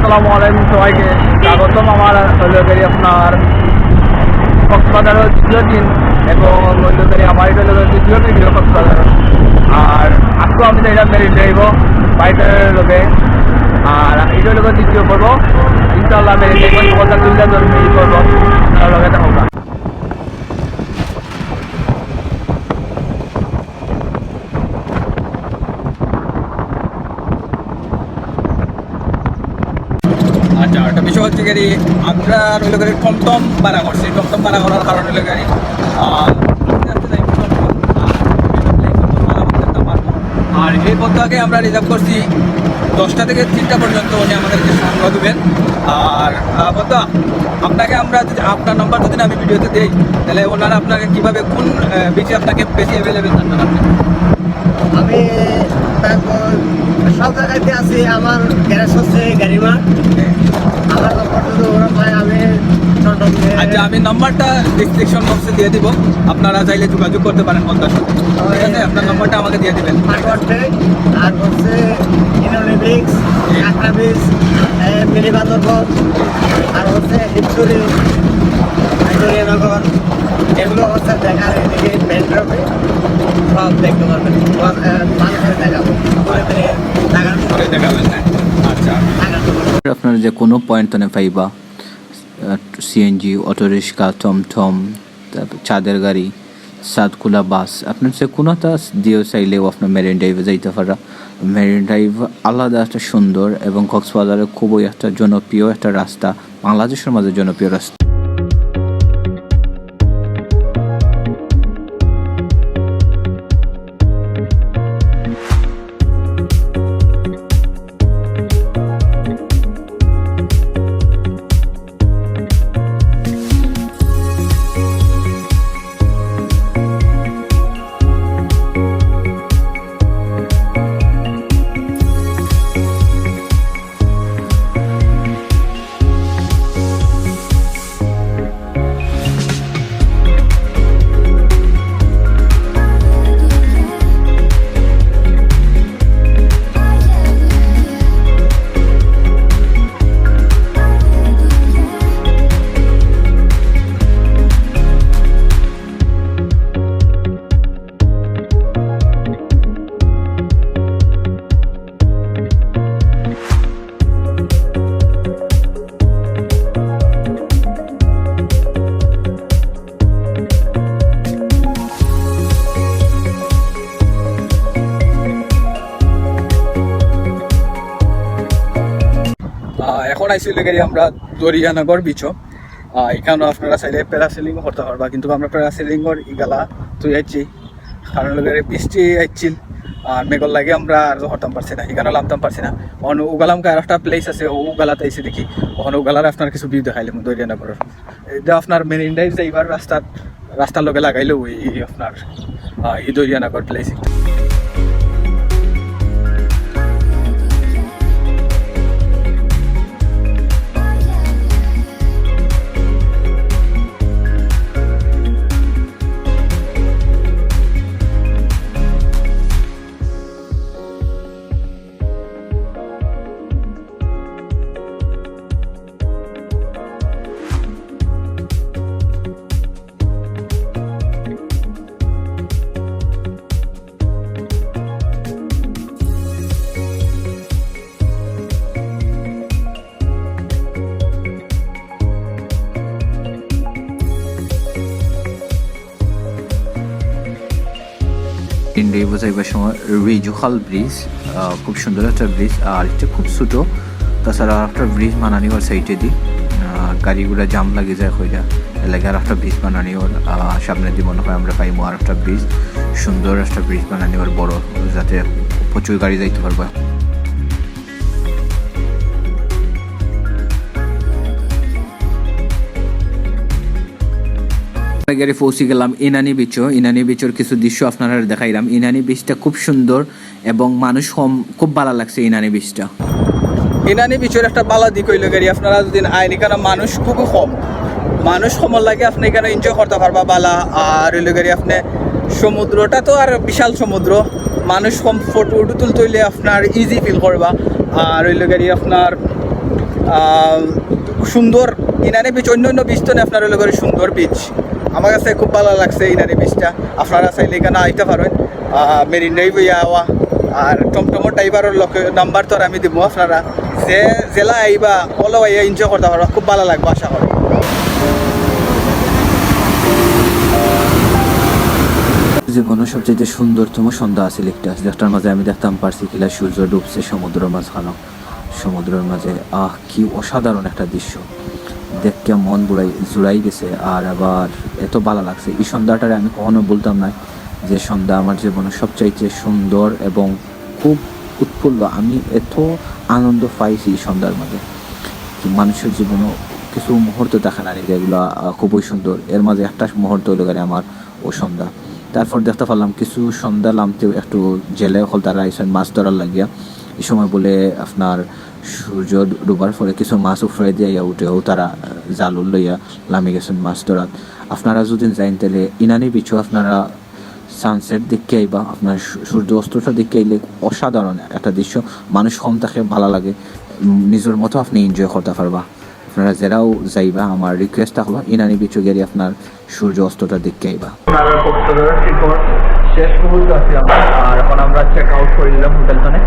আসসালামু আলাইকুম সবাইকে। স্বাগতম আমার হইলগাড়ি আপনার কক্সবাজার দ্বিতীয় দিন এবং হইলগাড়ি আমার এটা দ্বিতীয় ভিডিও কক্সবাজার। আর আজকে আমি এটা মেরিট যাইব বাইকের লোকে, আর এটা লোকের দ্বিতীয় করব ইনশাল্লাহ মেরিট কথা দুইটা ধরে করব তার লগে দেখা আচ্ছা একটা বিষয় হচ্ছে গাড়ি আমরা রইল গাড়ি টমটম ভাড়া করছি। টমটম ভাড়া করার কারণ হলো গাড়ি। আর এই পথটাকে আমরা রিজার্ভ করছি দশটা থেকে তিনটা পর্যন্ত উনি আমাদেরকে সঙ্গ দেবেন। আর বন্ধা আপনাকে আমরা যদি আপনার নাম্বার যদি আমি ভিডিওতে দিই তাহলে ওনারা আপনাকে কীভাবে কোন বিচে আপনাকে বেশি অ্যাভেলেবেল জানবেন আপনি আমি সব জায়গাতে আছি আমার গ্যারেজ হচ্ছে গাড়িমা আমার আচ্ছা আমি নাম্বারটা ডিসক্রিপশন বক্সে দিয়ে দিব। আপনারা চাইলে যোগাযোগ করতে পারেন বন্ধার সাথে। ঠিক আছে? আপনার নাম্বারটা আমাকে দিয়ে দিবেন। আর হচ্ছে আক্রাবিস আর হচ্ছে নগর। এগুলো হচ্ছে দেখার এদিকে সব দেখতে পারবেন। মানুষের দেখাবো ঘুরে ফিরে দেখার পরে দেখাবেন না আচ্ছা দেখার আপনার যে কোনো পয়েন্ট তনে পাইবা। সিএনজি অটোরিক্সা টমটম তারপর চাঁদের গাড়ি, সাতকুলা বাস। আপনার সে কোনোটা দিয়েও চাইলেও আপনার মেরিন ড্রাইভে যাইতে পারা মেরিন ড্রাইভ আলাদা একটা সুন্দর এবং কক্সবাজারে খুবই একটা জনপ্রিয় একটা রাস্তা, বাংলাদেশের মাঝে জনপ্রিয় রাস্তা। এখন আইসি গাড়ি আমরা দরিয়ানগর বিচ। এখানে আপনারা চাইলে প্যারাসেলিং করতে পারবা, কিন্তু আমরা প্যারাসেলিংর ইগালা তুই আইছি। কারণ লোকের বৃষ্টি আইছিল আর মেঘর লাগে আমরা আর হরতাম পারছি না এখানে নামতাম পারছি না। ওখান উগালামকে আর একটা প্লেস আছে, ও উগালাতে আইসি দেখি। ওখানে উগালার আপনার কিছু ভিউ দেখাইলাম দরিয়ানগরের। এটা আপনার মেন ইন্ডাইভ যাইবার রাস্তার রাস্তার লগে লাগাইলেও এই আপনার এই দরিয়ানগর প্লেস ইন্ডিয়া বোঝাইবার সময়, রিজুখাল ব্রিজ খুব সুন্দর একটা ব্রিজ, আর এটা খুব ছোটো। তাছাড়া একটা ব্রিজ বানানি ওর সাইডে দি। গাড়িগুলো জাম লাগে যায় হইয়া আর একটা ব্রিজ বানানি ওর সামনে দিয়ে মনে হয় আমরা পাইমো আর একটা ব্রিজ। সুন্দর একটা ব্রিজ বানানি ওর বড়, যাতে প্রচুর গাড়ি যাইতে পারবে। গাড়ি পৌঁছে গেলাম ইনানি বিচও ইনানি বিচের কিছু দৃশ্য আপনারা দেখাইলাম। ইনানি বিচটা খুব সুন্দর এবং মানুষ কম, খুব ভালো লাগছে ইনানি বিচটা ইনানি বিচের একটা বালা দিক হইল গাড়ি, আপনারা যদি আইন এখানে মানুষ খুবই কম। মানুষ সময় লাগে আপনি এখানে এনজয় করতে পারবা বালা। আর হইল গাড়ি আপনি সমুদ্রটা তো আর বিশাল সমুদ্র। মানুষ কম ফটো উটু তুলতে হইলে আপনার ইজি ফিল করবা। আর হইল গাড়ি আপনার সুন্দর। ইনানি বিচ অন্য অন্য বিচ তো আপনার হলো করে সুন্দর বিচ আমার কাছে খুব ভালো লাগছে ইনানি বিচটা আপনারা চাইলে এখানে আইতে পারেন। মেরিন্ডাই বইয়া আওয়া। আর টমটমর ড্রাইভারের লোক, নাম্বার তো আমি দিব আপনারা। যে জেলা আইবা হলো আইয়া এনজয় করতে পারবা খুব ভালো লাগবে, আশা করি। জীবনের সবচেয়ে সুন্দরতম সন্ধ্যা আছে একটা যেটার মাঝে আমি দেখতাম পারছি কিলা সূর্য ডুবছে সমুদ্রের মাঝখানে। সমুদ্রের মাঝে, আহ, কি অসাধারণ একটা দৃশ্য। দেখতে মন বুড়াই জুড়াই গেছে আর আবার এত ভালো লাগছে। এই সন্ধ্যাটারে আমি কখনো বলতাম না যে সন্ধ্যা আমার জীবনের সবচাইতে সুন্দর এবং খুব উৎফুল্ল। আমি এত আনন্দ পাইছি এই সন্ধ্যার মাঝে মানুষের জীবনও কিছু মুহূর্ত দেখা না যেগুলো খুবই সুন্দর। এর মাঝে একটা মুহূর্ত হলো আমার ও সন্ধ্যা। তারপর দেখতে পারলাম কিছু সন্ধ্যা নামতে একটু জেলে হল তারা আইসেন মাছ ধরার লাগিয়া। এই সময় বলে আপনার সূর্য ডুবার পরে কিছু মাছ উফরে দিয়ে উঠেও তারা আহ, জাল লইয়া নামে গেছেন মাছ ধরাত আপনারা যদি যাইন তাহলে ইনানি বিচু আপনারা সানসেট দেখতে আইবা আপনার সূর্য অস্তটা দেখতে আইলে অসাধারণ একটা দৃশ্য। মানুষ কম থাকে ভালো লাগে। নিজের মতো আপনি এনজয় করতে পারবা আপনারা যারাও যাইবা আমার রিকোয়েস্ট থাকল ইনানি বিচু গেলে আপনার সূর্য অস্তটা দেখতে আইবা শেষ মুহূর্তে আছি আর এখন আমরা চেক আউট করে দিলাম হোটেলখানে।